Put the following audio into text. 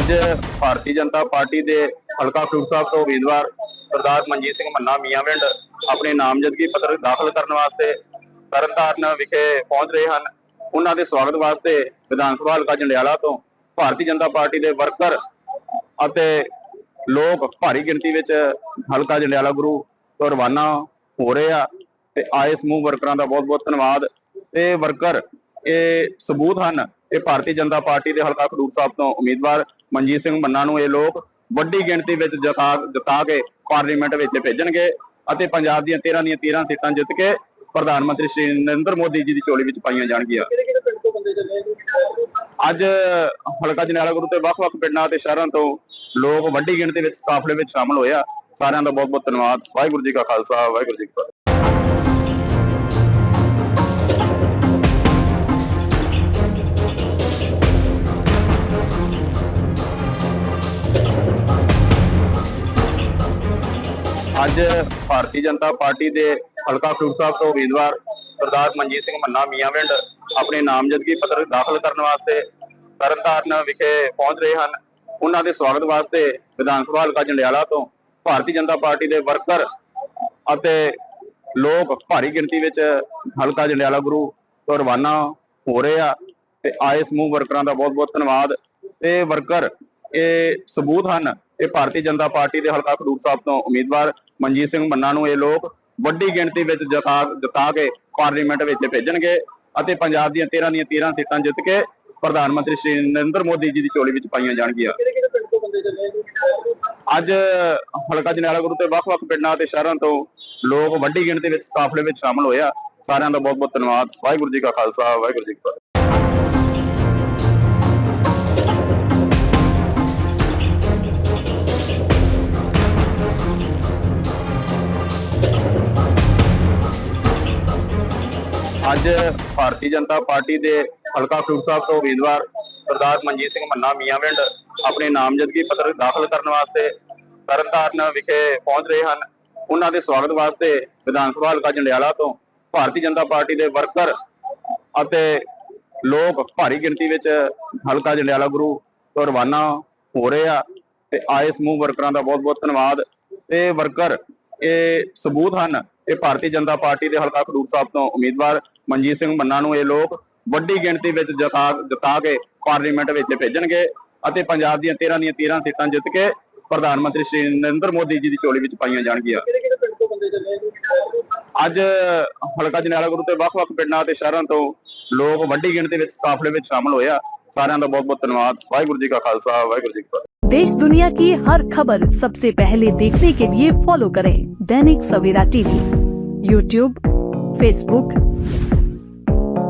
ਅੱਜ ਭਾਰਤੀ ਜਨਤਾ ਪਾਰਟੀ ਦੇ ਹਲਕਾ ਖਡੂਰ ਸਾਹਿਬ ਤੋਂ ਉਮੀਦਵਾਰ ਸਰਦਾਰ ਮਨਜੀਤ ਸਿੰਘ ਮੰਨਾ ਮੀਆਂਵਿੰਡ ਆਪਣੇ ਨਾਮਜ਼ਦਗੀ ਪੱਤਰ ਦਾਖਲ ਕਰਨ ਵਾਸਤੇ ਤਰਨਤਾਰਨ ਵਿਖੇ ਪਹੁੰਚ ਰਹੇ ਹਨ। ਉਹਨਾਂ ਦੇ ਸਵਾਗਤ ਵਾਸਤੇ ਵਿਧਾਨ ਸਭਾ ਹਲਕਾ ਜੰਡਿਆਲਾ ਤੋਂ ਭਾਰਤੀ ਜਨਤਾ ਪਾਰਟੀ ਦੇ ਵਰਕਰ ਅਤੇ ਲੋਕ ਭਾਰੀ ਗਿਣਤੀ ਵਿੱਚ ਹਲਕਾ ਜੰਡਿਆਲਾ ਗੁਰੂ ਤੋਂ ਰਵਾਨਾ ਹੋ ਰਹੇ ਆ ਤੇ ਆਏ ਸਮੂਹ ਵਰਕਰਾਂ ਦਾ ਬਹੁਤ-ਬਹੁਤ ਧੰਨਵਾਦ। ਤੇ ਵਰਕਰ ਇਹ ਸਬੂਤ ਹਨ, ਇਹ ਭਾਰਤੀ ਜਨਤਾ ਪਾਰਟੀ ਦੇ ਹਲਕਾ ਖਡੂਰ ਸਾਹਿਬ ਤੋਂ ਉਮੀਦਵਾਰ ਮਨਜੀਤ ਸਿੰਘ ਮੰਨਾ ਨੂੰ ਇਹ ਲੋਕ ਵੱਡੀ ਗਿਣਤੀ ਵਿੱਚ ਜਿਤਾ ਜਿਤਾ ਕੇ ਪਾਰਲੀਮੈਂਟ ਵਿੱਚ ਭੇਜਣਗੇ ਅਤੇ ਪੰਜਾਬ ਦੀਆਂ 13 ਦੀਆਂ 13 ਸੀਟਾਂ ਜਿੱਤ ਕੇ ਪ੍ਰਧਾਨ ਮੰਤਰੀ ਸ਼੍ਰੀ ਨਰਿੰਦਰ ਮੋਦੀ ਜੀ ਦੀ ਝੋਲੀ ਵਿੱਚ ਪਾਈਆਂ ਜਾਣਗੀਆਂ। ਅੱਜ ਹਲਕਾ ਜਨਾਲਾ ਗੁਰੂ ਤੇ ਵੱਖ-ਵੱਖ ਪਿੰਡਾਂ ਅਤੇ ਸ਼ਹਿਰਾਂ ਤੋਂ ਲੋਕ ਵੱਡੀ ਗਿਣਤੀ ਵਿੱਚ ਕਾਫਲੇ ਵਿੱਚ ਸ਼ਾਮਲ ਹੋਇਆ ਸਾਰਿਆਂ ਦਾ ਬਹੁਤ-ਬਹੁਤ ਧੰਨਵਾਦ। ਵਾਹਿਗੁਰੂ ਜੀ ਕਾ ਖਾਲਸਾ, ਵਾਹਿਗੁਰੂ ਜੀ ਕੀ ਫਤਿਹ। ਅੱਜ ਭਾਰਤੀ ਜਨਤਾ ਪਾਰਟੀ ਦੇ ਹਲਕਾ ਖਡੂਰ ਸਾਹਿਬ ਤੋਂ ਉਮੀਦਵਾਰ ਸਰਦਾਰ ਮਨਜੀਤ ਸਿੰਘ ਮੰਨਾ ਮੀਆਂਵਿੰਡ ਆਪਣੇ ਨਾਮਜ਼ਦਗੀ ਪੱਤਰ ਦਾਖਲ ਕਰਨ ਵਾਸਤੇ ਤਰਨਤਾਰਨ ਵਿਖੇ ਪਹੁੰਚ ਰਹੇ ਹਨ। ਉਹਨਾਂ ਦੇ ਸਵਾਗਤ ਵਾਸਤੇ ਵਿਧਾਨ ਸਭਾ ਹਲਕਾ ਜੰਡਿਆਲਾ ਤੋਂ ਭਾਰਤੀ ਜਨਤਾ ਪਾਰਟੀ ਦੇ ਵਰਕਰ ਅਤੇ ਲੋਕ ਭਾਰੀ ਗਿਣਤੀ ਵਿੱਚ ਹਲਕਾ ਜੰਡਿਆਲਾ ਗੁਰੂ ਤੋਂ ਰਵਾਨਾ ਹੋ ਰਹੇ ਆ ਤੇ ਆਏ ਸਮੂਹ ਵਰਕਰਾਂ ਦਾ ਬਹੁਤ-ਬਹੁਤ ਧੰਨਵਾਦ। ਤੇ ਵਰਕਰ, ਇਹ ਸਬੂਤ ਹਨ, ਇਹ ਭਾਰਤੀ ਜਨਤਾ ਪਾਰਟੀ ਦੇ ਹਲਕਾ ਖਡੂਰ ਸਾਹਿਬ ਤੋਂ ਉਮੀਦਵਾਰ ਮਨਜੀਤ ਸਿੰਘ ਮੰਨਾ ਨੂੰ ਇਹ ਲੋਕ ਵੱਡੀ ਗਿਣਤੀ ਵਿੱਚ ਜਿਤਾ ਜਿਤਾ ਕੇ ਪਾਰਲੀਮੈਂਟ ਵਿੱਚ ਭੇਜਣਗੇ ਅਤੇ ਪੰਜਾਬ ਦੀਆਂ 13 ਦੀਆਂ 13 ਸੀਟਾਂ ਜਿੱਤ ਕੇ ਪ੍ਰਧਾਨ ਮੰਤਰੀ ਸ਼੍ਰੀ ਨਰਿੰਦਰ ਮੋਦੀ ਜੀ ਦੀ ਝੋਲੀ ਵਿੱਚ ਪਾਈਆਂ ਜਾਣਗੀਆਂ। ਅੱਜ ਹਲਕਾ ਜਨਾਲਾ ਗੁਰੂ ਤੇ ਵੱਖ-ਵੱਖ ਪਿੰਡਾਂ ਤੇ ਸ਼ਹਿਰਾਂ ਤੋਂ ਲੋਕ ਵੱਡੀ ਗਿਣਤੀ ਵਿੱਚ ਕਾਫਲੇ ਵਿੱਚ ਸ਼ਾਮਲ ਹੋਇਆ ਸਾਰਿਆਂ ਦਾ ਬਹੁਤ-ਬਹੁਤ ਧੰਨਵਾਦ। ਵਾਹਿਗੁਰੂ ਜੀ ਕਾ ਖਾਲਸਾ, ਵਾਹਿਗੁਰੂ ਜੀ ਕੀ ਫਤਿਹ। ਅੱਜ ਭਾਰਤੀ ਜਨਤਾ ਪਾਰਟੀ ਦੇ ਹਲਕਾ ਖਡੂਰ ਸਾਹਿਬ ਤੋਂ ਉਮੀਦਵਾਰ ਸਰਦਾਰ ਮਨਜੀਤ ਸਿੰਘ ਮੰਨਾ ਮੀਆਂਵਿੰਡ ਆਪਣੇ ਨਾਮਜ਼ਦਗੀ ਪੱਤਰ ਦਾਖਲ ਕਰਨ ਵਾਸਤੇ ਤਰਨਤਾਰਨ ਵਿਖੇ ਪਹੁੰਚ ਰਹੇ ਹਨ। ਉਹਨਾਂ ਦੇ ਸਵਾਗਤ ਵਾਸਤੇ ਵਿਧਾਨ ਸਭਾ ਹਲਕਾ ਜੰਡਿਆਲਾ ਤੋਂ ਭਾਰਤੀ ਜਨਤਾ ਪਾਰਟੀ ਦੇ ਵਰਕਰ ਅਤੇ ਲੋਕ ਭਾਰੀ ਗਿਣਤੀ ਵਿੱਚ ਹਲਕਾ ਜੰਡਿਆਲਾ ਗੁਰੂ ਤੋਂ ਰਵਾਨਾ ਹੋ ਰਹੇ ਆ ਤੇ ਆਏ ਸਮੂਹ ਵਰਕਰਾਂ ਦਾ ਬਹੁਤ-ਬਹੁਤ ਧੰਨਵਾਦ। ਤੇ ਵਰਕਰ ਇਹ ਸਬੂਤ ਹਨ ਇਹ ਭਾਰਤੀ ਜਨਤਾ ਪਾਰਟੀ ਦੇ ਹਲਕਾ ਖਡੂਰ ਸਾਹਿਬ ਤੋਂ ਉਮੀਦਵਾਰ ਮਨਜੀਤ ਸਿੰਘ ਮੰਨਾ ਨੂੰ ਇਹ ਲੋਕ ਵੱਡੀ ਗਿਣਤੀ ਵਿੱਚ ਜਿਤਾ ਜਿਤਾ ਕੇ ਪਾਰਲੀਮੈਂਟ ਵਿੱਚ ਭੇਜਣਗੇ ਅਤੇ ਪੰਜਾਬ ਦੀਆਂ 13 ਦੀਆਂ 13 ਸੀਟਾਂ ਜਿੱਤ ਕੇ ਪ੍ਰਧਾਨ ਮੰਤਰੀ ਸ਼੍ਰੀ ਨਰਿੰਦਰ ਮੋਦੀ ਜੀ ਦੀ ਝੋਲੀ ਵਿੱਚ ਪਾਈਆਂ ਜਾਣਗੀਆਂ ਕਿਹੜੇ ਕਿਹੜੇ ਪਿੰਡ ਤੋਂ ਬੰਦੇ ਚੱਲੇ ਆ ਜੀ? ਅੱਜ ਹਲਕਾ ਜਨਾਲਾ ਗੁਰੂ ਤੇ ਵੱਖ-ਵੱਖ ਪਿੰਡਾਂ ਤੇ ਸ਼ਹਿਰਾਂ ਤੋਂ ਲੋਕ ਵੱਡੀ ਗਿਣਤੀ ਵਿੱਚ ਕਾਫਲੇ ਵਿੱਚ ਸ਼ਾਮਲ ਹੋਏ ਆ ਸਾਰਿਆਂ ਦਾ ਬਹੁਤ-ਬਹੁਤ ਧੰਨਵਾਦ ਵਾਹਿਗੁਰੂ ਜੀ ਕਾ ਖਾਲਸਾ ਵਾਹਿਗੁਰੂ ਜੀ ਕੀ ਫਤਿਹ देश दुनिया की हर खबर सबसे पहले देखने के लिए फॉलो करें Dainik Savera TV YouTube Facebook